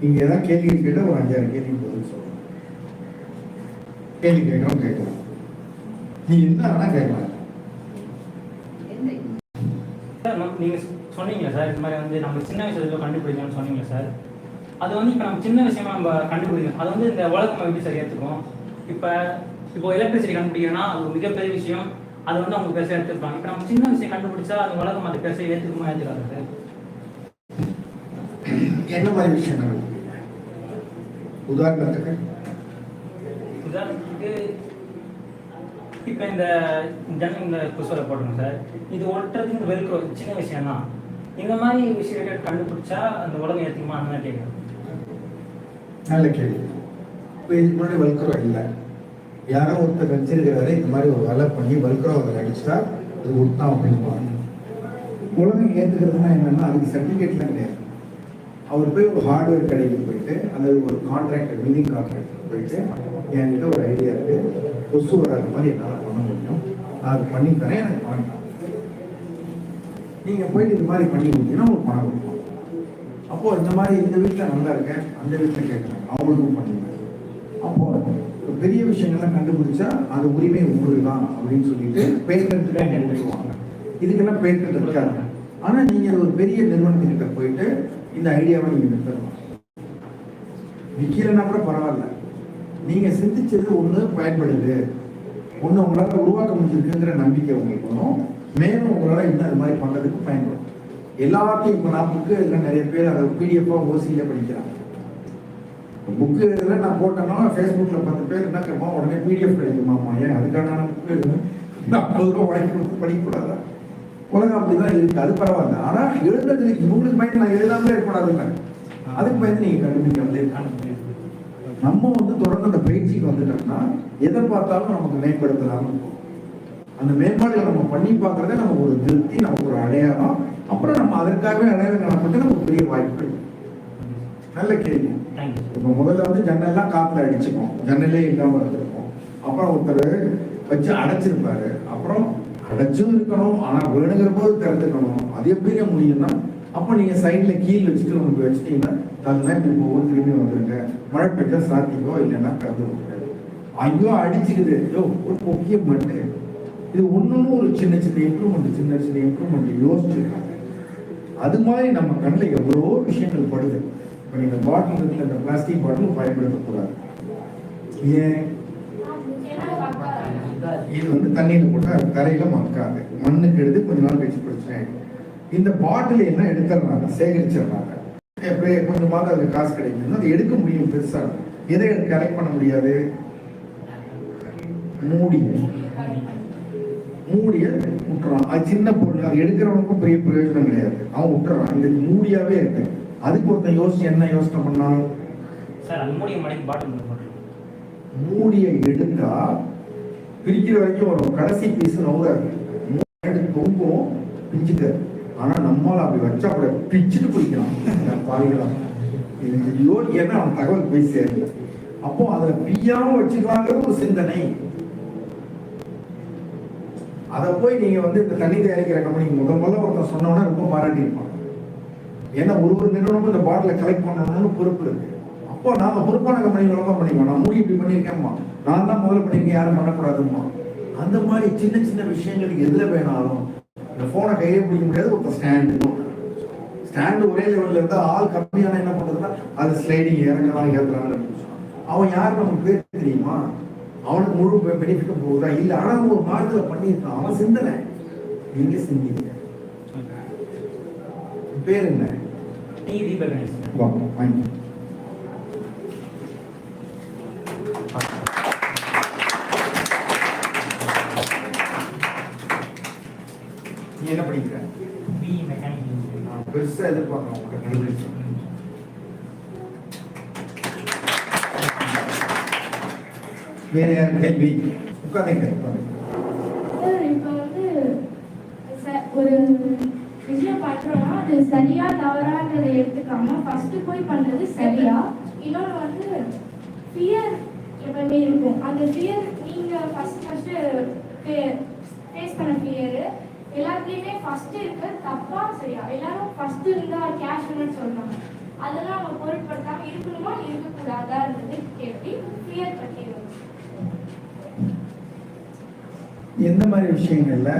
நீங்கள் எதாவது கேள்வி கேட்டால் ஒரு அஞ்சாறு கேள்வி பதில் சொல்லணும் கேள்வி கேட்கணும் கேட்கலாம். நீ என்ன வேணால் கேட்கலாம். சார் நம்ம- நீங்க சொன்னீங்க சார் இந்த மாதிரி வந்து நம்ம சின்ன வயசுல கண்டுபிடிக்கணும்னு சொன்னீங்க சார். அது வந்து இப்போ நம்ம சின்ன விஷயமா நம்ம கண்டுபிடிக்கணும். அது வந்து இந்த உலகம் எப்படி சார் ஏற்றுக்கும் இப்போ இப்போ எலக்ட்ரிசிட்டி கண்டுபிடிக்கணும்னா அது ஒரு மிகப்பெரிய விஷயம். அது வந்து அவங்க பெருசாக எடுத்துருப்பாங்க இப்போ நம்ம சின்ன விஷயம் கண்டுபிடிச்சா அது உலகம் அது பெருசாக ஏற்றுக்குமா ஏற்றுக்காது சார்? என்ன மாதிரி கண்டுபிடிப்பீங்க உதாரணத்துக்கு? உதாரணத்துக்கு இப்போ இந்த ஜன இந்த குசுவரை போடுறோம் சார். இது ஒட்டுறதுக்கு வெறுக்கிற சின்ன விஷயம் தான் இந்த மாதிரி விஷயங்கள் கண்டுபிடிச்சா அந்த உலகம் ஏற்றுக்குமா அந்த கேட்குறேன். நல்ல கேள்வி. இப்போ இதுக்கு முன்னாடி வல்குறோம் இல்லை. யாரோ ஒருத்தர் வச்சிருக்கிறாரு இந்த மாதிரி ஒரு வேலை பண்ணி வல்குறோம் அதில் அடிச்சுட்டா அது விட்டான் அப்படின்னு உலகம் ஏற்றுக்கிறதுனா என்னன்னா அதுக்கு சர்டிஃபிகேட்லாம் கிடையாது. அவர் போய் ஒரு ஹார்ட்வேர் கடைக்கு போயிட்டு அல்லது ஒரு கான்ட்ராக்டர் பில்டிங் கான்ட்ராக்டர் போயிட்டு என்கிட்ட ஒரு ஐடியா இருக்கு. கொசு வராத மாதிரி என்னால் பண்ண முடியும். நான் அது பண்ணி தரேன் எனக்கு பணம் நீங்கள் போயிட்டு இது மாதிரி பண்ணி கொடுத்தீங்கன்னா உங்களுக்கு பணம் கொடுப்போம். அப்போ இந்த மாதிரி இந்த வீட்டில் நல்லா இருக்கேன் அந்த வீட்டில் கேட்குறாங்க அவங்களுக்கும் பண்ணுங்க அப்போ ஒரு பெரிய விஷயங்கள்லாம் கண்டுபிடிச்சா அது உரிமை உங்களுக்கு தான் அப்படின்னு சொல்லிட்டு பேட்டன்ட் கண்டுபிடிக்குவாங்க இதுக்கெல்லாம் பேட்டன்ட் இருக்காது. ஆனால் நீங்கள் ஒரு பெரிய நிறுவனத்துக்கிட்ட போயிட்டு இந்த ஐடியாவை நீங்க வித்துடலாம் விற்கலைன்னா கூட பரவாயில்ல. நீங்க சிந்திச்சது ஒண்ணு பயன்படுது. ஒண்ணு உங்களால உருவாக்க முடிஞ்சிருக்குங்கிற நம்பிக்கை உங்களுக்கு வரும். மேலும் உங்களால இன்னும் அது மாதிரி பண்றதுக்கு பயன்படும். எல்லாத்தையும் இப்போ நான் புக்கு இதில் நிறைய பேர் அதை பிடிஎஃபாக ஓசியில படிக்கிறாங்க. புக்கு இதில் நான் போட்டேன்னா ஃபேஸ்புக்கில் பத்து பேர் என்ன கேட்போம் உடனே பிடிஎஃப் கிடைக்குமாமா ஏன் அதுக்கான புக்கு ஐம்பது ரூபா வாங்கி கொடுத்து படிக்கக்கூடாதா? உலகம் அப்படிதான் இருக்கு. அது பரவாயில்ல. ஆனா எழுதுறது இவங்களுக்கு பயந்து நான் எழுதாமலே இருக்கக்கூடாதுல்ல அதுக்கு பயந்து நீங்க கண்டுபிடிக்காமலே இருக்காங்க நம்ம வந்து தொடர்ந்து அந்த பயிற்சிக்கு வந்துட்டோம்னா எதை பார்த்தாலும் நமக்கு மேம்படுத்தலாம்னு இருக்கும். அந்த மேம்பாடுகளை நம்ம பண்ணி பார்க்கறதே நமக்கு ஒரு திருப்தி நமக்கு ஒரு அடையாளம். அப்புறம் நம்ம அதற்காகவே அடையாளம் காணப்பட்டு நமக்கு பெரிய வாய்ப்பு நல்ல கேள்வி. இப்போ முதல்ல வந்து ஜன்னல்லாம் காத்துல அடிச்சுக்கும் ஜன்னலே இல்லாம இருந்திருக்கும் அப்புறம் ஒருத்தர் வச்சு அடைச்சிருப்பாரு. அப்புறம் அடைச்சும் இருக்கணும் ஆனா வேணுங்கிற போது திறந்துக்கணும். அது எப்படி முடியும்னா அப்போ நீங்க சைட்ல கீழ் வச்சுட்டு உங்களுக்கு வச்சுட்டீங்கன்னா தகுந்த இப்போ போகும் திரும்பி வந்துருங்க. மழை பெய்ஞ்சா சாத்திக்கோ இல்லைன்னா திறந்து ஐயோ அடிச்சுக்குது. ஐயோ ஒரு பொக்கிய மட்டு இது ஒண்ணும் ஒரு சின்ன சின்ன இம்ப்ரூவ்மெண்ட் சின்ன சின்ன இம்ப்ரூவ்மெண்ட் யோசிச்சிருக்காங்க. அது மாதிரி நம்ம கண்ணில் எவ்வளோ விஷயங்கள் படுது. இப்போ நீங்கள் பாட்டில் இருக்கிற இந்த பிளாஸ்டிக் பாட்டில் பயன்படுத்தக்கூடாது. ஏன்? இது வந்து தண்ணியில் போட்டால் அது தரையில் மக்காது. மண்ணுக்கு எடுத்து கொஞ்ச நாள் கழிச்சு பிரச்சனை ஆயிடும். இந்த பாட்டில் என்ன எடுத்துடுறாங்க சேகரிச்சிடுறாங்க. எப்படி கொஞ்சமாவது அதுக்கு காசு கிடைக்கும் அதை எடுக்க முடியும் பெருசா. எதை கலெக்ட் பண்ண முடியாது? மூடி மூடிய விட்டுறான் அது சின்ன பொருள். அது எடுக்கிறவனுக்கும் பெரிய பிரயோஜனம் கிடையாது. அவன் விட்டுறான் இது மூடியாவே இருக்கு. அதுக்கு ஒருத்தன் யோசிச்சு என்ன யோசனை பண்ணான்? அது மூடிய போட்டுருக்கோம் மூடியை எடுத்தா பிரிக்கிற வரைக்கும் வரும். கடைசி பீஸ் நவுறாது தொங்கும் பிஞ்சுக்க ஆனா நம்மால அப்படி வச்சா அப்படி பிச்சுட்டு பிடிக்கலாம் பாருங்களா இது ஐயோ ஏன்னா அவன் தகவல் போய் சேரல அப்போ அதை பிய்யாம வச்சுக்கலாங்கிறது ஒரு சிந்தனை. அதை போய் நீங்க வந்து இந்த தண்ணி தயாரிக்கிற கம்பெனி முதல் முதல்ல ஒருத்தன் சொன்னோன்னா ரொம்ப பாராட்டி இருப்பான் ஏன்னா ஒரு ஒரு நிறுவனமும் இந்த பாட்டில கலெக்ட் பண்ணணும்னு பொறுப்பு இருக்கு. அப்போ நாம பொறுப்பான கம்பெனி தான் பண்ணிக்குவோம். நான் மூடி இப்படி பண்ணியிருக்கேன்மா நான் தான் முதல்ல பண்ணிருக்கேன் யாரும் பண்ணக்கூடாதும்மா அந்த மாதிரி சின்ன சின்ன விஷயங்களுக்கு எதுல வேணாலும் இந்த போனை கையிலே பிடிக்க முடியாது ஒரு ஸ்டாண்டு ஸ்டாண்டு ஒரே லெவல்ல இருந்தா ஆள் கம்மியான என்ன பண்றதுன்னா அது ஸ்லைடிங் இறங்கலாம் ஏறலாம் அவன் யார் நமக்கு பேர் தெரியுமா? அவனுக்கு முழு பெனிஃபிட்டும் போகுதா? இல்ல ஆனா அவன் ஒரு மார்க்கத்துல பண்ணியிருக்கான். அவன் சிந்தனை. நீங்க சிந்திங்க. பேர் என்ன? டி தீபகணேஷ் வா வாங்கி நீ என்ன படிக்கிற? பி மெக்கானிக் இன்ஜினியரிங் நான் பெருசா எதிர்பார்க்கிறேன் உங்கள்கிட்ட கண்டுபிடிச்சு வேற யார் கேள்வி? உட்காந்துங்க உட்காந்துங்க சார், இப்ப வந்து ச- ஒரு விஷயம் பண்றோம்னா அது சரியா தவறான்றதை எடுத்துக்காம ஃபர்ஸ்ட் போய் பண்றது சரியா இன்னொன்று வந்து ஃபியர் எப்பவுமே இருக்கும் அந்த ஃபியர் நீங்க ஃபர்ஸ்ட் ஃபர்ஸ்ட் ஃபேஸ் பண்ண ஃபியர் எல்லாத்துலயுமே ஃபர்ஸ்ட் இருக்கு தப்பா சரியா? எல்லாரும் ஃபர்ஸ்ட் இருந்தா கேஷ் சொல்றாங்க அதெல்லாம் அவங்க பொருட்படுத்தாம இருக்கணுமா? இருக்கக்கூடாதான்றது கேள்வி கிளியர் பண்ணிடுவோம். எந்த மாதிரி விஷயங்கள்ல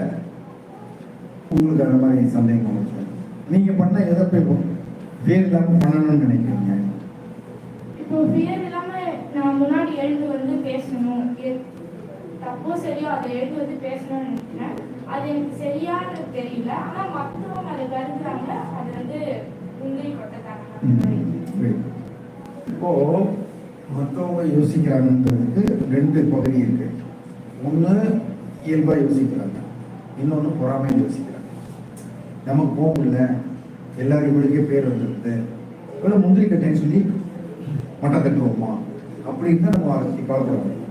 உங்களுக்கு அந்த மாதிரி சந்தேகம் வந்துச்சு? நீங்க பண்ண எதை போய் வேறு இல்லாம பண்ணணும்னு நினைக்கிறீங்க? இப்போ ஃபியர் இல்லாம நான் முன்னாடி எழுந்து வந்து பேசணும். தப்போ சரியோ அதை எழுந்து வந்து பேசணும்னு நினைக்கிறேன். அது எனக்கு சரியானது தெரியல. ஆனா மற்றவங்க அதை கருதுறாங்க அது வந்து முந்திரி கொட்டத்தாங்க இப்போ மற்றவங்க யோசிக்கிறாங்கன்றதுக்கு ரெண்டு பகுதி இருக்கு. ஒன்று இயல்பாக யோசிக்கிறாங்க. இன்னொன்று பொறாமை யோசிக்கிறாங்க. நமக்கு போக முடியல எல்லாரும் இவளுக்கே பேர் வந்துருது. இவ்வளோ முந்திரி கட்டேன்னு சொல்லி மட்டம் தட்டுவோமா? அப்படின்னு தான் நம்ம அதை கவலைப்படுறோம்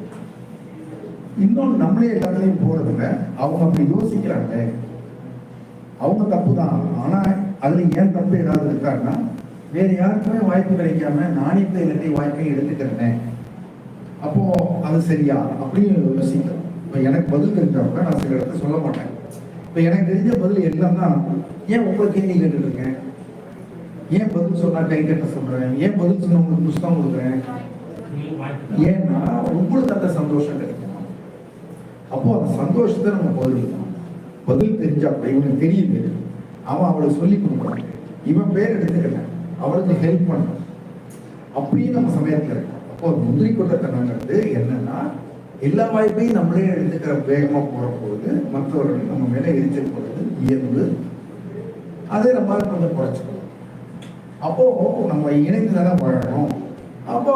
இன்னொன்று நம்மளே எல்லாத்துலேயும் போகிறதில்ல அவங்க அப்படி யோசிக்கிறாங்க அவங்க தப்பு தான் ஆனால் அதில் ஏன் தப்பு ஏதாவது இருக்காருன்னா வேறு யாருக்குமே வாய்ப்பு கிடைக்காம நாணயத்தை இல்லாட்டி வாய்ப்பை எடுத்துக்கிறேன். அப்போ அது சரியா? அப்படின்னு யோசிக்கிறோம். இப்போ எனக்கு பதில் தெரிஞ்சவங்க நான் சில இடத்த சொல்ல மாட்டேன். இப்போ எனக்கு தெரிஞ்ச பதில் எல்லாம் தான் ஏன் உங்களை கேள்வி கேட்டுருக்கேன் ஏன் பதில் சொன்னா கை கட்ட சொல்றேன்? ஏன் பதில் சொன்னா உங்களுக்கு புஸ்தகம் கொடுக்குறேன்? ஏன்னா உங்களுக்கு அந்த சந்தோஷம் கிடைக்கும். அப்போ அந்த சந்தோஷத்தை நம்ம பதிலளிக்கணும் பதில் தெரிஞ்சாப்ப இவனுக்கு தெரியுது. அவன் அவளுக்கு சொல்லி கொடுக்குறான் இவன் பேர் எடுத்துக்கல. அவளுக்கு ஹெல்ப் பண்ணணும். அப்படியே நம்ம சமயத்துல இருக்கோம். அப்போ முந்திரி கொட்டத்தனங்கிறது என்னன்னா எல்லா வாய்ப்பையும் நம்மளே எடுத்துக்கிற வேகமா போற பொழுது மற்றவர்கள் நம்ம மேல எரிச்சல் போகிறது இயல்பு. அதே நம்ம கொஞ்சம் குறைச்சிக்கணும். அப்போ நம்ம இணைந்து தானே வாழணும். அப்போ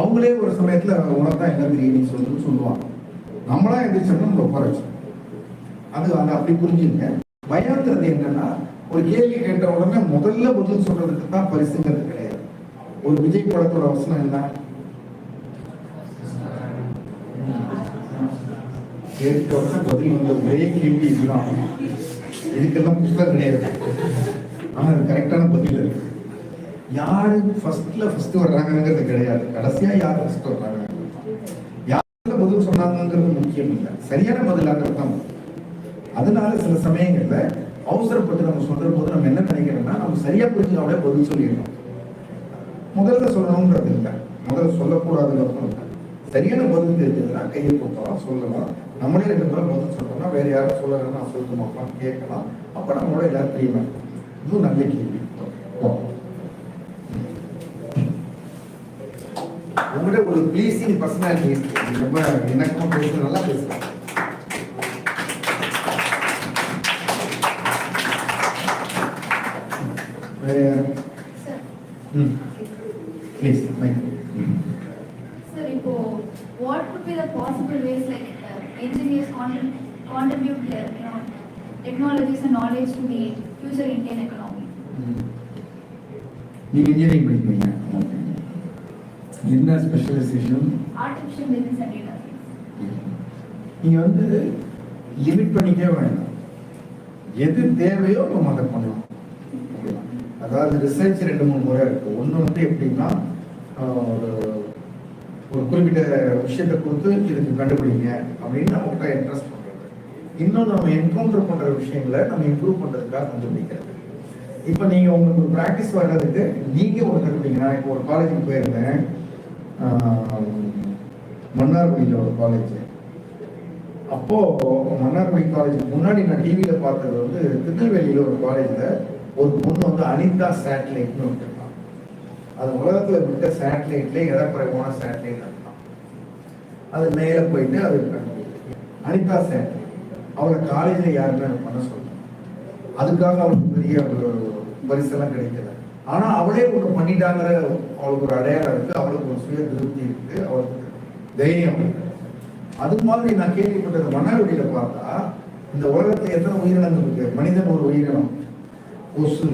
அவங்களே ஒரு சமயத்துல உனக்கு என்ன தெரியும் சொல்லுன்னு சொல்லுவாங்க. நம்மளா எந்திரிச்சோம்னா நம்ம உட்கார வச்சோம் அது அந்த அப்படி புரிஞ்சுங்க. பயம்ன்றது என்னன்னா ஒரு கேள்வி கேட்ட உடனே முதல்ல பதில் சொல்றதுக்கு தான் பரிசுங்கிறது கிடையாது. ஒரு விஜய் படத்தோட வசனம் என்ன? கேட்ட உடனே பதில் வந்த ஒரே கேள்வி இதுதான். இதுக்கெல்லாம் புத்தகம் கிடையாது. ஆனால் அது கரெக்டான பதில் இருக்கு. யாரு ஃபர்ஸ்ட்ல ஃபர்ஸ்ட் வர்றாங்கங்கிறது கிடையாது. கடைசியா யார் ஃபர்ஸ்ட் வர்றாங்க? பதில் சொன்னாங்கிறது முக்கியம் இல்லை சரியான பதிலாகிறது தான். முக்கியம். அதனால சில சமயங்களில் அவசரப்பட்டு நம்ம சொல்ற போது நம்ம என்ன நினைக்கிறோம்னா நம்ம சரியா புரிஞ்சுக்காமலே பதில் சொல்லிடணும். முதல்ல சொல்லணுங்கிறது இல்லை. முதல்ல சொல்லக்கூடாதுங்கிறது இல்லை. சரியான பதில் தெரிஞ்சதுன்னா கையை கொடுத்தலாம் சொல்லலாம். நம்மளே ரெண்டு பேரும் பதில் சொல்றோம்னா வேற யாரும் சொல்லலைன்னா நான் சொல்லணுமாப்பான்னு கேட்கலாம். அப்ப நம்மளோட எல்லாரும் தெரியுமா இதுவும் நல்ல கேள்வி. உங்கள்கிட்ட ஒரு ப்ளீசிங் பர்சனாலிட்டி இருக்கு ரொம்ப இணக்கமா பேசுறது நல்லா வேற யாரும் ம் ப்ளீஸ் மைக் இப்போ uh, engineers contrib- contribute their, you know, technologies and knowledge to the future Indian economy? நீங்க இன்ஜினியரிங் படிக்கிறீங்க. என்ன specialisation Artificial business and data science. நீங்க வந்து லிமிட் பண்ணிக்கவே வேண்டாம். எது தேவையோ நம்ம அதை பண்ணலாம்? அதாவது ரிசர்ச் ரெண்டு மூணு முறை இருக்கு. ஒன்று வந்து எப்படின்னா ஒரு ஒரு குறிப்பிட்ட விஷயத்தை கொடுத்து இதுக்கு கண்டுபிடிங்க அப்படின்னு நம்மகிட்ட இன்ட்ரெஸ்ட் பண்றது. இன்னும் நம்ம என்கவுண்டர் பண்ற விஷயங்களை நம்ம இம்ப்ரூவ் பண்றதுக்காக கண்டுபிடிக்கிறது. இப்போ நீங்க உங்களுக்கு ப்ராக்டிஸ் வர்றதுக்கு நீங்க ஒரு கண்டுபிடிங்க. நான் இப்போ ஒரு காலேஜுக்கு போயிருந்தேன். மன்னார் மன்னார்குடியில் ஒரு காலேஜ் அப்போ மன்னார்குடி காலேஜ் முன்னாடி நான் டிவியில் பார்த்தது வந்து திருநெல்வேலியில் ஒரு காலேஜில் ஒரு பொண்ணு வந்து அனிதா சேட்டலைட்னு விட்டுருக்கான் அது உலகத்தில் விட்ட சேட்டலைட்லேயே இடக்குறைவான சேட்டலைட் இருக்கான் அது மேலே போயிட்டு அது அனிதா சேட்டலைட் அவளை காலேஜில் யாருமே பண்ண சொல்லணும் அதுக்காக அவளுக்கு பெரிய ஒரு பரிசெல்லாம் கிடைக்கல ஆனா அவளே ஒன்று பண்ணிட்டாங்கிற அவளுக்கு ஒரு அடையாளம் இருக்கு. அவளுக்கு ஒரு சுய திருப்தி இருக்கு. அவளுக்கு தைரியம் அது மாதிரி நான் கேள்விப்பட்டது மன்னார்குடியில பார்த்தா இந்த உலகத்துல எத்தனை உயிரினங்கள் இருக்கு? மனிதன் ஒரு உயிரினம். கொசு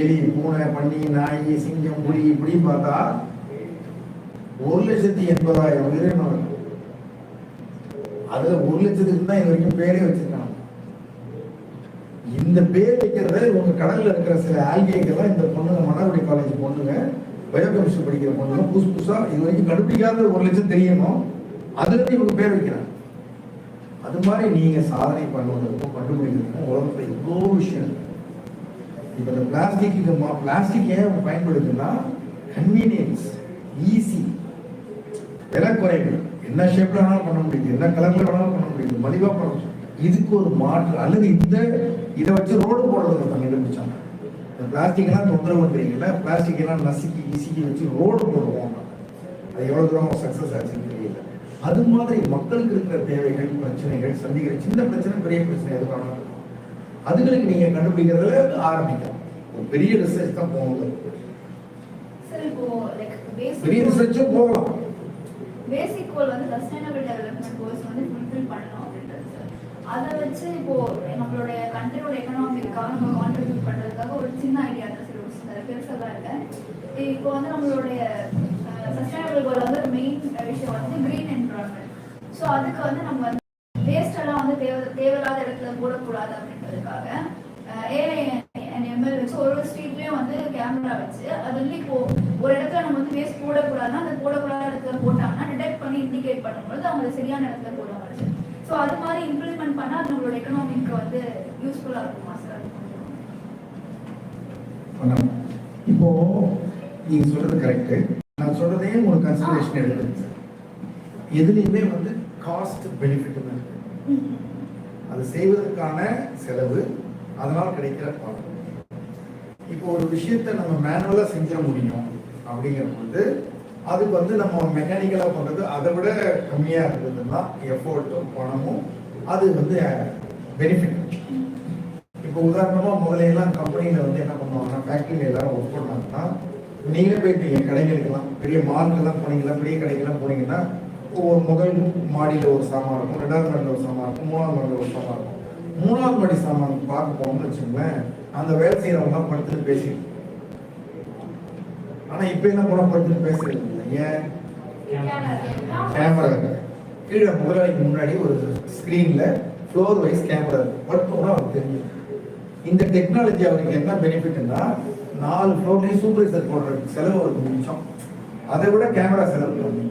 எலி பூனை பன்னி நாய் சிங்கம் புலி இப்படி பார்த்தா ஒரு லட்சத்தி எண்பதாயிரம் உயிரினம் இருக்கு. அதுல ஒரு லட்சத்துக்கு தான் இது வரைக்கும் பேரே வச்சிருக்காங்க. இந்த பேர் வைக்கிறத உங்க கடல்ல இருக்கிற சில ஆல்கேக்கெல்லாம் இந்த பொண்ணுங்க மன்னார்குடி காலேஜ் பொண்ணுங்க பயோகெமிஸ்ட்ரி படிக்கிற பொண்ணுங்க புதுசு புதுசா இது வரைக்கும் கண்டுபிடிக்காத ஒரு லட்சம் தெரியணும் அதுல இவங்க பேர் வைக்கிறாங்க. அது மாதிரி நீங்க சாதனை பண்ணுவதற்கும் கண்டுபிடிக்கிறதுக்கும் உலகத்துல எவ்வளோ விஷயம் இப்போ இந்த பிளாஸ்டிக் பிளாஸ்டிக் ஏன் பயன்படுதுன்னா கன்வீனியன்ஸ் ஈஸி விலை குறைவு என்ன ஷேப்ல வேணாலும் பண்ண முடியுது என்ன கலர்ல வேணாலும் பண்ண முடியுது மலிவா பண்ண முடியும். இதுக்கு ஒரு மாற்று அல்லது இந்த இதை வச்சு ரோடு போடுறது கண்டுபிடிச்சாங்க. இந்த பிளாஸ்டிக் எல்லாம் தொந்தரவு பண்றீங்கல்ல பிளாஸ்டிக் எல்லாம் நசுக்கி இசுக்கி வச்சு ரோடு போடுவோம். அது எவ்வளவு தூரம் சக்சஸ் ஆச்சுன்னு தெரியல. அது மாதிரி மக்களுக்கு இருக்கிற தேவைகள் பிரச்சனைகள் சந்திக்கிற சின்ன பிரச்சனை பெரிய பிரச்சனை எது வேணாலும் இருக்கும். அதுகளுக்கு நீங்க கண்டுபிடிக்கிறதுல ஆரம்பிக்கலாம். ஒரு பெரிய ரிசர்ச் தான் போகணும் பெரிய ரிசர்ச்சும் போகலாம். பேசிக் கோல் வந்து சஸ்டைனபிள் டெவலப்மெண்ட் கோல்ஸ் வந்து ஃபுல்ஃபில் பண்ணணும் அப்படின்றது சார் அதை வச்சு இப்போ நம்மளுடைய கண்ட்ரியோட எக்கனாமிக்காக நம்ம கான்ட்ரிபியூட் பண்ணுறதுக்காக ஒரு சின்ன ஐடியா தான் சார் ஒரு சில பெருசாக இல்லை இப்போ வந்து நம்மளுடைய சஸ்டைனபிள் கோல் வந்து ஒரு மெயின் விஷயம் வந்து க்ரீன் என்வரான்மெண்ட் ஸோ அதுக்கு வந்து நம்ம வந்து வேஸ்ட் எல்லாம் வந்து தேவை தேவையில்லாத இடத்துல போடக்கூடாது அப்படின்றதுக்காக ஏஐ எம்எல் வச்சு ஒரு ஒரு ஸ்ட்ரீட்லயும் வந்து கேமரா வச்சு அது வந்து இப்போ ஒரு இடத்துல நம்ம வந்து வேஸ்ட் போடக்கூடாதுன்னா அந்த போடக்கூடாத இடத்துல போட்டாங்கன்னா டிடெக்ட் பண்ணி இண்டிகேட் பண்ணும்போது அவங்க சரியான இடத்துல ஸோ அது மாதிரி இம்ப்ளிமெண்ட் பண்ணா அது நம்மளோட எக்கனாமிக்கு வந்து யூஸ்ஃபுல்லா இருக்குமா சார். இப்போ நீங்க சொல்றது கரெக்ட் நான் சொல்றதையும் ஒரு கன்சிடரேஷன் எடுத்துருங்க எதுலையுமே வந்து காஸ்ட் பெனிஃபிட் இருக்கு. அது செய்வதற்கான செலவு அதனால் கிடைக்கிற பலன் இப்போ ஒரு விஷயத்தை நம்ம மேனுவலா செஞ்சிட முடியும் அப்படிங்கிற பொழுது அதுக்கு வந்து நம்ம மெக்கானிக்கலாக பண்ணுறது அதை விட கம்மியாக இருந்ததுன்னா எஃபோர்ட்டும் பணமும் அது வந்து பெனிஃபிட் இப்போ உதாரணமாக முதலையெல்லாம் கம்பெனியில் வந்து என்ன பண்ணுவாங்கன்னா ஃபேக்ட்ரியில் எல்லாரும் ஒர்க் பண்ணாங்கன்னா நீங்களே போயிட்டீங்க கடைகளுக்கெல்லாம் பெரிய மார்க்கெல்லாம் போனீங்களா பெரிய கடைக்கெல்லாம் போனீங்கன்னா ஒரு முதல் மாடியில் ஒரு சாமான் இருக்கும் ரெண்டாவது மாடியில் ஒரு சாமான் இருக்கும் மூணாவது மாடியில் ஒரு சாமான் இருக்கும். மூணாவது மாடி சாமான் பார்க்க போகணும்னு வச்சுக்கோங்களேன் அந்த வேலை செய்யறவங்க படுத்துட்டு பேசிட்டு ஆனால் இப்போ என்ன பண்ண படுத்துட்டு பேசுறது ஏன்? கேமரா இருக்கு. கீழே முதலாளிக்கு முன்னாடி ஒரு ஸ்க்ரீனில் ஃப்ளோர் வைஸ் கேமரா இருக்கு. மட்டும் அவருக்கு தெரியும் இந்த டெக்னாலஜி அவருக்கு என்ன பெனிஃபிட்னா நாலு ஃப்ளோர்லேயும் சூப்பர்வைசர் போடுற செலவு அவருக்கு மிச்சம். அதை விட கேமரா செலவு கம்மி.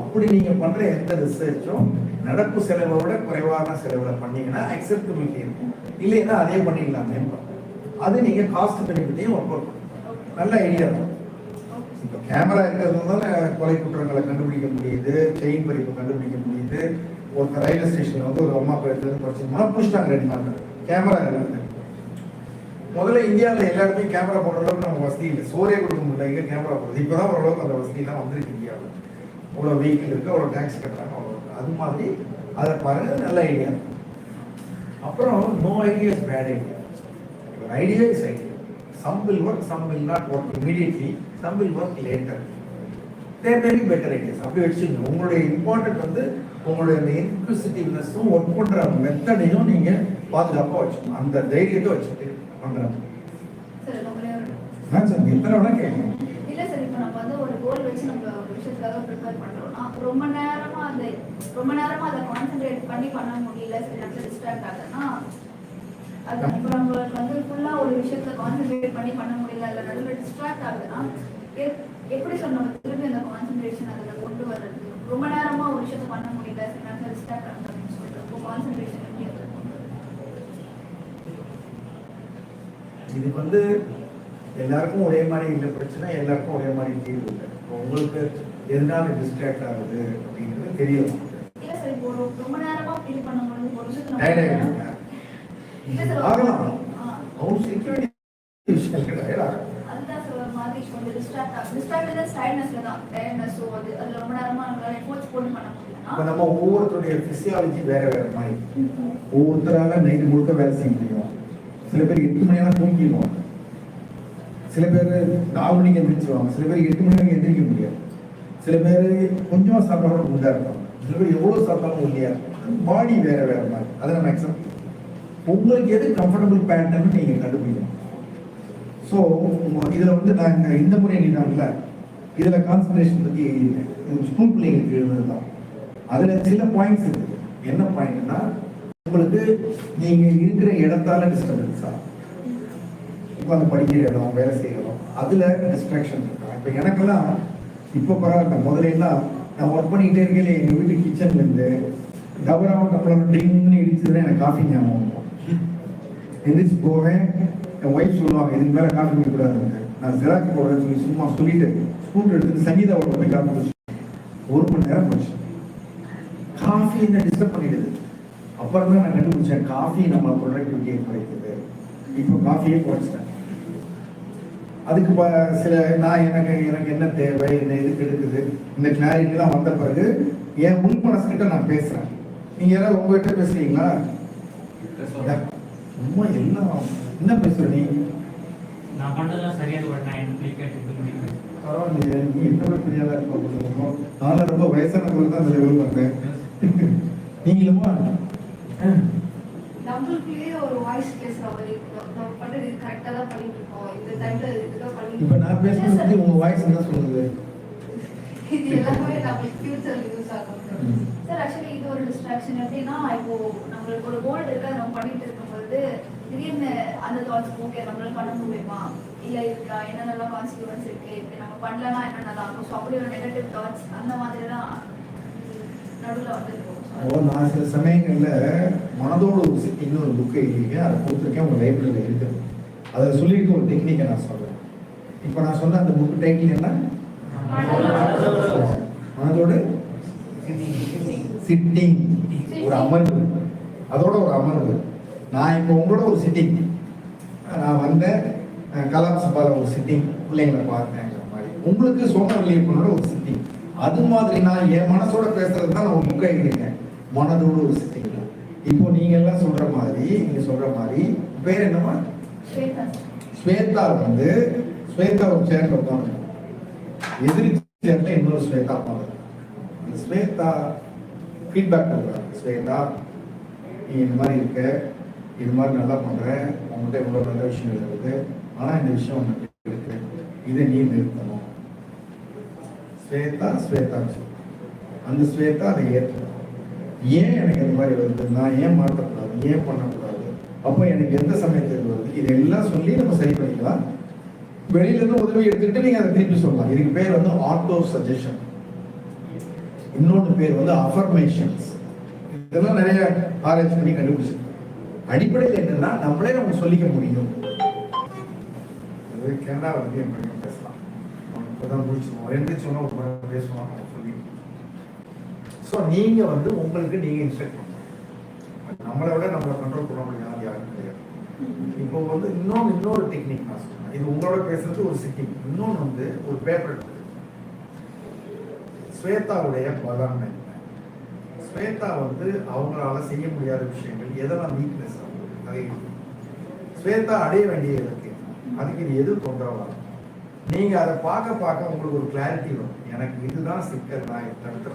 அப்படி நீங்கள் பண்ணுற எந்த ரிசர்ச்சும் நடப்பு செலவை விட குறைவான செலவில் பண்ணீங்கன்னா அக்செப்டபிலிட்டி இருக்கும் இல்லைன்னா அதே பண்ணிடலாமே அது நீங்கள் காஸ்ட் பெனிஃபிட்டையும் ஒர்க் அவுட் நல்ல ஐடியா தான். இப்போ கேமரா இருக்கிறதுனால கொலை குற்றங்களை கண்டுபிடிக்க முடியுது செயின் பறிப்பு கண்டுபிடிக்க முடியுது. ஒருத்தர் ரயில்வே ஸ்டேஷன்ல வந்து ஒரு அம்மா எடுத்து படிச்சோம்னா புடிச்சிட்டாங்க ரெண்டு நாள் கேமரா இருக்கு. முதல்ல இந்தியாவில் எல்லா இடத்துலையும் கேமரா போடுற அளவுக்கு நம்ம வசதி இல்லை. சூரிய கொடுக்க இல்லை எங்கே கேமரா போடுறது? இப்போதான் ஓரளவுக்கு அந்த வசதிலாம் வந்துருக்கு இந்தியாவில். அவ்வளோ வெஹிக்கிள் இருக்கு அவ்வளோ டேக்ஸ் கட்டுறாங்க அவ்வளோ அது மாதிரி அதை பாருங்க நல்ல ஐடியா அப்புறம் no idea is bad idea idea is idea some will work some will not work immediately some will work later there maybe better ideas அப்படி வச்சுக்கோங்க. உங்களுடைய இம்பார்ட்டன்ட் வந்து உங்களுடைய அந்த இன்க்யூசிட்டிவ்னஸும் ஒர்க் பண்ற மெத்தடையும் நீங்க பாதுகாப்பா வச்சுக்கணும். அந்த தைரியத்தை வச்சுட்டு நம்மளே நான் சார் எத்தனை வேணா கேட்கணும் இல்ல சார் இப்போ நம்ம வந்து ஒரு கோல் வச்சு நம்ம ஒரு விஷயத்துக்காக ப்ரிப்பேர் பண்றோம்னா ரொம்ப நேரமா அந்த ரொம்ப நேரமா அதை கான்சென்ட்ரேட் பண்ணி பண்ண முடியல சில நேரத்தில் டிஸ்ட்ராக்ட் ஆகுதுன்னா அது இப்போ நம்மளுக்கு வந்து ஃபுல்லா ஒரு விஷயத்துல கான்சென்ட்ரேட் பண்ணி பண்ண முடியல இல்லை நடுவில் டிஸ்ட்ராக்ட் ஆகுதுன்னா எப்- எப்படி சார் நம்ம திரும்பி அந்த கான்சென்ட்ரேஷன் அதில் கொண்டு வர்றது? ரொம்ப நேரமா ஒரு விஷயத்த பண்ண முடியல சில நேரத்தில் டிஸ்ட்ராக்ட் ஆகுது அப்படின்னு சொல்லிட்டு ரொம்ப கான்சென்ட்ரேஷன் இதுக்கு வந்து எல்லாருக்கும் ஒரே மாதிரி இல்லை பிரச்சனை எல்லாருக்கும் ஒரே மாதிரி தீர்வு இல்லை உங்களுக்கு எதனால டிஸ்ட்ராக்ட் ஆகுது அப்படிங்கிறது தெரியும். இல்ல ஆகலாம். அவங்க விஷயம் கிடையாது நம்ம ஒவ்வொருத்தருடைய பிசியாலஜி வேற வேற மாதிரி. ஒவ்வொருத்தரால நைட்டு முழுக்க வேலை செய்ய முடியும். சில பேர் எட்டு மணி நேரம் தூங்கிடுவாங்க. சில பேர் நாலு மணிக்கு எந்திரிச்சிருவாங்க. சில பேர் எட்டு மணி நேரம் எந்திரிக்க முடியாது. சில பேர் கொஞ்சமா சாப்பிட்டாலும் உண்டா இருப்பாங்க. சில பேர் ஒல்லியா இருக்கும். பாடி வேற வேற மாதிரி. அதை நம்ம அக்செப்ட் உங்களுக்கு எது கம்ஃபர்டபுள் பேட்டர்ன் நீங்கள் கண்டுபிடிக்கணும். ஸோ இதில் வந்து நாங்கள் இந்த முறை எழுதினாங்கல்ல இதில் கான்சன்ட்ரேஷன் பற்றி எழுதியிருக்கேன். ஸ்கூல் பிள்ளைங்களுக்கு எழுதுனதுதான் அதில் சில பாயிண்ட்ஸ் இருக்கு. என்ன பாயிண்ட்னா உங்களுக்கு நீங்கள் இருக்கிற இடத்தால டிஸ்டர்பன்ஸா உட்காந்து படிக்கிற இடம் வேலை செய்யற இடம் டிஸ்ட்ராக்ஷன் இருக்கு? இப்போ எனக்கெல்லாம் இப்போ பரவாயில்ல முதல்ல எல்லாம் நான் ஒர்க் பண்ணிக்கிட்டே இருக்கையில எங்கள் வீட்டு கிச்சன்லேருந்து டபராவும் டபராவும் டிங்னு இடிச்சதுன்னா எனக்கு காஃபி ஞாபகம் வரும். எந்திரிச்சு போவேன். என் ஒய்ஃப் சொல்லுவாங்க இதுக்கு மேலே காஃபி குடிக்கக்கூடாதுங்க நான் ஜெராக் போடுறேன்னு சொல்லி சும்மா சொல்லிட்டு ஸ்கூட்டர் எடுத்து சங்கீதாவோட போய் காஃபி குடிச்சு ஒரு மணி நேரம் போச்சு. காஃபி என்ன டிஸ்டர்ப் பண்ணிடுது? அப்புறம் தான் நான் கண்டுபிடிச்சேன் காஃபி நம்ம ப்ரொடக்டிவிட்டியை குறைக்குது இப்போ காஃபியே குறைச்சிட்டேன். அதுக்கு ப- சில நான் எனக்கு எனக்கு என்ன தேவை என்ன எதுக்கு எடுக்குது? இந்த கிளாரிட்டிலாம் வந்த பிறகு என் உள் மனசுக்கிட்ட நான் பேசுறேன். நீங்க யாராவது உங்ககிட்ட பேசுறீங்களா? சும்மா எல்லாம் என்ன பேசுற? நீ நான் பண்றதெல்லாம் சரியா பட் நான் என்ன கேட்டு பரவாயில்லையே நீ என்ன பெரியாதா இருக்க நான் ரொம்ப வயசானவங்களுக்கு தான் அந்த லெவல் வந்தேன். நீங்களுமா? ஆ. நம்மளுக்குள்ளேயே ஒரு வாய்ஸ் பேசுற மாதிரி. நம்ம பண்றது கரெக்டா தான் பண்ணிட்டு இருக்கோம். இந்த டைம்ல இதுதான் பண்ணிட்டு இப்ப நான் பேசுறது உங்க வாய்ஸ் என்ன சொல்லுது? இது எல்லாமே நம்மளுக்கு ஃபியூச்சர்ல யூஸ் ஆகும். சார் ஆக்சுவலி இது ஒரு டிஸ்ட்ராக்ஷன் எப்படின்னா இப்போ நம்மளுக்கு ஒரு கோல் இருக்கு அதை நம்ம பண்ணிட்டு இருக்கும்போது திடீர்னு அந்த தாட்ஸ் ஓகே நம்மளால பண்ண முடியுமா? இல்ல இருக்கா? என்னென்னலாம் கான்சிக்வன்ஸ் இருக்கு? இப்படி நம்ம பண்ணலன்னா என்ன நல்லா இருக்கும் ஸோ அப்படி ஒரு நெகட்டிவ் தாட்ஸ் அந்த மாதிரி தான் நடுவில் வந்துருக்கும் ஓ நான் சில சமயங்கள்ல மனதோடு ஒரு இன்னொரு புக்கு எழுதியிருக்கேன். அதை கொடுத்துருக்கேன். உங்க லைப்ரரியில் இருக்கு. அதை சொல்லிட்டு ஒரு டெக்னிக்கை நான் சொல்றேன். இப்போ நான் சொன்ன அந்த புக் டைட்டில் என்ன? மனதோடு சிட்டிங் ஒரு அமர்வு. அதோட ஒரு அமர்வு. நான் இப்போ உங்களோட ஒரு சிட்டிங் நான் வந்தேன் கலாம் சபால ஒரு சிட்டிங் பிள்ளைங்களை பார்த்தேங்கிற மாதிரி. உங்களுக்கு சோமவல்லியப்பனோட ஒரு சிட்டிங் அது மாதிரி நான் என் மனசோட பேசுறது தான் நான் புக்கை எழுதியிருக்கேன் மனதோடு ஒரு சிட்டிங் இப்போ நீங்க எல்லாம் சொல்ற மாதிரி நீங்க சொல்ற மாதிரி பேர் என்னமா ஸ்வேதா. வந்து ஸ்வேதா ஒரு சேர்க்க உட்காந்து எதிரி சேர்ந்த இன்னொரு ஸ்வேதா உட்காந்து ஸ்வேதா ஃபீட்பேக் கொடுக்குறாங்க ஸ்வேதா நீ இந்த மாதிரி இருக்க. இது மாதிரி நல்லா பண்ணுறேன் உங்கள்கிட்ட இவ்வளோ நல்ல விஷயம் இருக்குது. ஆனால் இந்த விஷயம் உனக்கு இருக்கு. இதை நீ நிறுத்தணும். ஸ்வேதா ஸ்வேதா அந்த ஸ்வேதா அதை ஏற்றணும். ஏன் எனக்கு இந்த மாதிரி வருது? நான் ஏன் மாற்றக்கூடாது? ஏன் பண்ணக்கூடாது? அப்போ எனக்கு எந்த சமயத்தில் வருது? இதெல்லாம் சொல்லி நம்ம சரி பண்ணிக்கலாம். வெளியிலேருந்து உதவி எடுத்துக்கிட்டு நீங்கள் அதை திருப்பி சொல்லலாம். இதுக்கு பேர் வந்து ஆட்டோ சஜஷன் இன்னொன்று பேர் வந்து அஃபர்மேஷன்ஸ் இதெல்லாம் நிறைய ஆராய்ச்சி பண்ணி கண்டுபிடிச்சிருக்கோம். அடிப்படையில் என்னன்னா நம்மளே நம்ம சொல்லிக்க முடியும். அது கனடா வந்து என் பையன் பேசலாம். அவன் இப்போதான் முடிச்சிருவோம் ரெண்டு சொன்னால் ஒரு மாதிரி பேசுவான் அவன் சொல்லி ஸோ நீங்கள் வந்து உங்களுக்கு நீங்கள் இன்ஸ்ட்ரக்ட் பண்ணணும் நம்மளை விட நம்மளை கண்ட்ரோல் பண்ண முடியாது யாரும் கிடையாது. இப்போ வந்து இன்னொன்று இன்னொரு டெக்னிக் நான் சொன்னேன் இது உங்களோட பேசுறது ஒரு சிட்டிங் இன்னொன்று வந்து ஒரு பேப்பர் ஸ்வேதாவுடைய பலன்மை ஸ்வேதா வந்து அவங்களால செய்ய முடியாத விஷயங்கள் எதெல்லாம் வீக்னஸ் அதை ஸ்வேதா அடைய வேண்டிய இருக்கு அதுக்கு இது எது தொந்தரவா நீங்க அதை பார்க்க பார்க்க உங்களுக்கு ஒரு கிளாரிட்டி வரும். எனக்கு இதுதான் சிக்கல் நான் இதை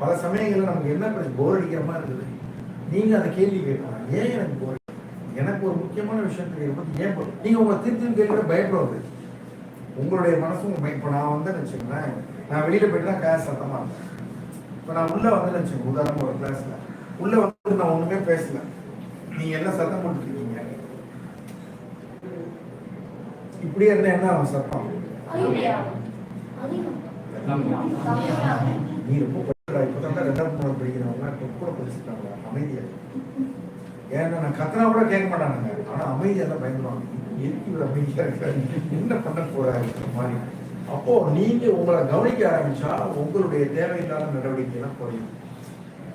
பல சமயங்களில் நமக்கு என்ன போர் அடிக்கிற மாதிரி இருக்குது. நீங்க அந்த கேள்வி கேட்கலாம். ஏன் எனக்கு போர் எனக்கு ஒரு முக்கியமான விஷயம் தெரியும் ஏன் bore? நீங்க உங்களை திருத்தி கேட்கிற பயப்படுறது உங்களுடைய மனசு உங்க நான் வந்து வச்சுக்கோங்களேன். நான் வெளியில போயிட்டு தான் காசு சத்தமா இருந்தேன். இப்ப நான் உள்ள வந்து வச்சுக்கோங்க உதாரணம் ஒரு கிளாஸ்ல உள்ள வந்து நான் ஒண்ணுமே பேசல. நீங்க என்ன சத்தம் போட்டுட்டு இருக்கீங்க இப்படியே இருந்தா என்ன ஆகும் சத்தம்? நீ ரொம்ப படிக்கிறா மூணு படிக்கிறவங்க கூட படிச்சுட்டாங்க அமைதியா. ஏன்னா நான் கத்தனா கூட கேட்க மாட்டானுங்க. ஆனா அமைதியா தான் பயந்துருவாங்க எதுக்கு இவர் அமைதியா இருக்காரு என்ன பண்ண போறாரு மாதிரி. அப்போ நீங்க உங்களை கவனிக்க ஆரம்பிச்சா உங்களுடைய தேவையில்லாத நடவடிக்கை எல்லாம் குறையும்.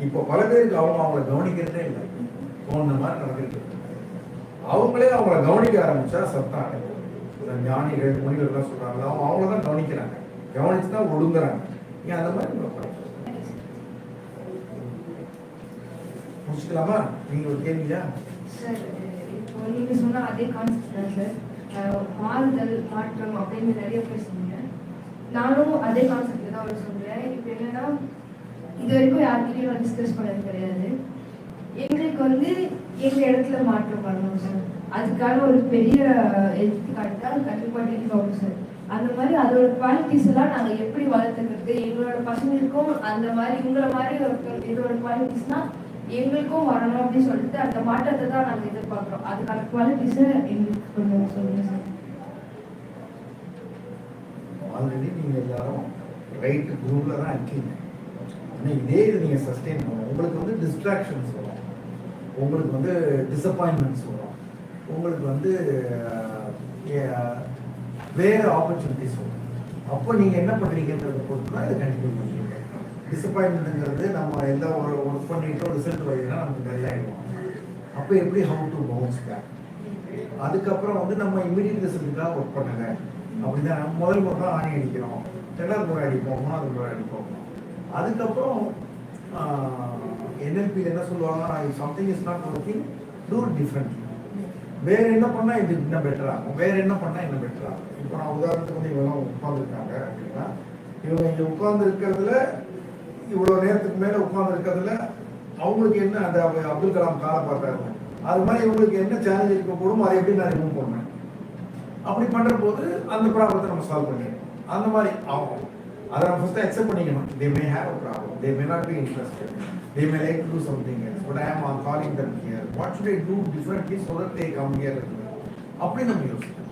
இப்போ பல பேருக்கு அவங்க அவங்கள கவனிக்கிறதே இல்லை. தோணுன மாதிரி நடந்துட்டு அவங்களே அவங்கள கவனிக்க ஆரம்பிச்சா சத்தாங்க அடையும். இந்த ஞானிகள் சொல்றாங்க அவங்க அவங்கள தான் கவனிக்கிறாங்க. கவனிச்சு தான் ஒழுங்குறாங்க. நீங்க அந்த மாதிரி உங்களை முடிச்சுக்கலாமா? நீங்க ஒரு கேள்வியா இப்போ நீங்க சொன்ன அதே கான்செப்ட் தான் சார். மாறுதல் மாற்றம் அப்படின்னு நிறைய பேர் நானும் அதே கான்செப்ட் தான் வந்து சொல்றேன். இப்போ என்னன்னா இது வரைக்கும் யார்கிட்டயும் நான் டிஸ்கஸ் பண்ணது கிடையாது. எங்களுக்கு வந்து எங்க இடத்துல மாற்றம் வரணும் சார் அதுக்கான ஒரு பெரிய எடுத்துக்காட்டு தான் கண்டிப்பாக டிடி சார் அந்த மாதிரி அதோட குவாலிட்டிஸ் எல்லாம் நாங்கள் எப்படி வளர்த்துக்கிறது எங்களோட பசங்களுக்கும் அந்த மாதிரி உங்களை மாதிரி ஒரு இதோட குவாலிட்டிஸ்னா எங்களுக்கும் வரணும் அப்படின்னு சொல்லிட்டு அந்த மாற்றத்தை தான் நாங்கள் எதிர்பார்க்குறோம். அதுக்கான குவாலிட்டிஸை எங்களுக்கு கொஞ்சம் சொல்லுங்க சார் ஆல்ரெடி நீங்கள் எல்லாரும் ரைட் குரூப்ல தான் இருக்கீங்க. ஆனால் இதே இது நீங்கள் சஸ்டெயின் பண்ணணும். உங்களுக்கு வந்து டிஸ்ட்ராக்ஷன்ஸ் வரும். உங்களுக்கு வந்து டிசப்பாயின்மெண்ட்ஸ் வரும். உங்களுக்கு வந்து வேறு ஆப்பர்ச்சுனிட்டிஸ் வரும். அப்போ நீங்கள் என்ன பண்ணுறீங்கன்றத பொறுத்து தான் இதை கண்டினியூ பண்ணுறீங்க டிசப்பாயின்மெண்ட்டுங்கிறது நம்ம எந்த ஒரு ஒர்க் பண்ணிட்டோம் ரிசல்ட் வரலைன்னா நமக்கு டல் ஆகிடுவோம் அப்போ எப்படி ஹவு டு பவுன்ஸ் பேக் அதுக்கப்புறம் வந்து நம்ம இமீடியட் ரிசல்ட்டுக்காக ஒர்க் பண்ணுங்க. அப்படிதான். நம்ம முதல் முறை ஆணி அடிக்கிறோம் ரெண்டாவது முறை அடிப்போம் மூணாவது முறை அடிப்போம். அதுக்கப்புறம் என்எல்பி என்ன சொல்லுவாங்கன்னா something is not working do different வேற என்ன பண்ணா இது இன்னும் பெட்டர் ஆகும். வேற என்ன பண்ணா இன்னும் பெட்டர் ஆகும். இப்போ நான் உதாரணத்துக்கு வந்து இவெல்லாம் உட்காந்துருக்காங்க அப்படின்னா இவங்க இங்கே உட்கார்ந்து இருக்கிறதுல இவ்வளோ நேரத்துக்கு மேலே உட்கார்ந்து இருக்கிறதுல அவங்களுக்கு என்ன அந்த அப்துல் கலாம் காலை பார்த்தாரு அது மாதிரி இவங்களுக்கு என்ன சேலஞ்ச் இருக்க கூடும் அதை எப்படி நான் ரிமூவ் பண்ணேன் அப்படி பண்ற போது அந்த ப்ராப்ளத்தை நம்ம சால்வ் பண்ணிடணும். அந்த மாதிரி ஆகும். அதை நம்ம ஃபஸ்ட்டு அக்செப்ட் பண்ணிக்கணும். They may have a problem they may not be interested they may like to something else but I am calling them here what should I do differently so that they come here அப்படி நம்ம யோசிக்கணும்.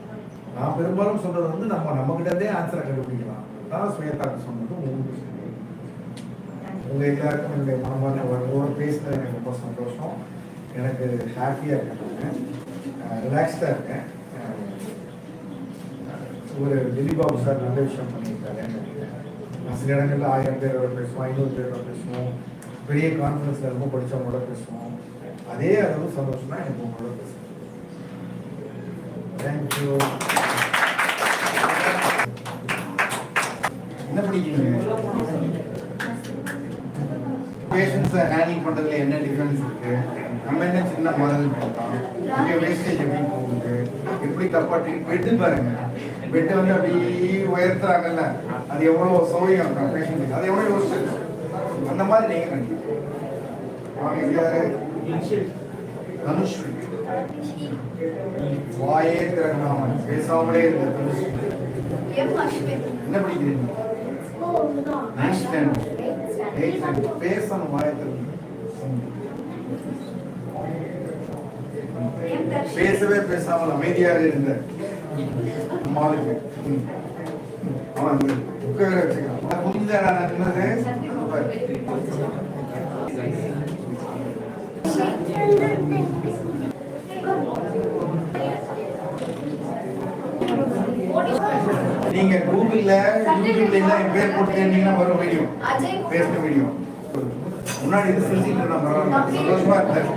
நான் பெரும்பாலும் சொல்றது வந்து நம்ம நம்மகிட்டே இருந்தே ஆன்சரை கண்டுபிடிக்கலாம். தான் ஸ்வேதாக்கு சொன்னது உங்களுக்கு விஷயம் உங்க எல்லாருக்கும் என்னுடைய மனமான ஒரு பேசினது எனக்கு ரொம்ப சந்தோஷம். எனக்கு ஹாப்பியாக இருக்கேன். ரிலாக்ஸ்டாக இருக்கேன். ஒரு திலீபாபு சார் நல்ல விஷயம் பண்ணியிருக்காருன்னு நினைக்கிறேன் நான் சில இடங்களில் ஆயிரம் பேரோட பேசுவோம் ஐநூறு பேரோட பேசுவோம். பெரிய கான்ஃபரன்ஸில் ரொம்ப படித்தவங்களோட பேசுவோம். அதே அளவு சந்தோஷமா எனக்கு உங்களோட பேசுகிறேன் தேங்க்யூ என்ன படிக்கிறீங்க பேஷன்ஸை ஹேண்டில் பண்ணுறதுல என்ன டிஃபரன்ஸ் இருக்கு? நம்ம என்ன சின்ன மாடல் பார்த்தோம் இங்கே வேஸ்டேஜ் எப்படி போகுது எப்படி தப்பா ட்ரீட் பாருங்க. வெட்டு வந்து அப்படி உயர்த்துறாங்கல்ல அது எவ்வளோ சௌரியம் அது எவ்வளோ யோசிச்சு அந்த மாதிரி நீங்க கண்டிப்பா வாயே திறக்காமல் பேசாமலே இருந்த என்ன படிக்கிறீங்க? பேசணும் வாயை திறந்து பேசவே பேசாமல் அமைதியாக இருந்தேன் அம்மாளுக்கு ம். அவன் அந்த புக்கை வேற வச்சுக்கிறான் நீங்க கூகுள்ல யூடியூப்ல எல்லாம் என் பேர் போட்டு தேடினீங்கன்னா வரும் வீடியோ. பேசின வீடியோ. முன்னாடி இது செஞ்சுட்டு நான் பரவாயில்ல சந்தோஷமா இருந்தேன்.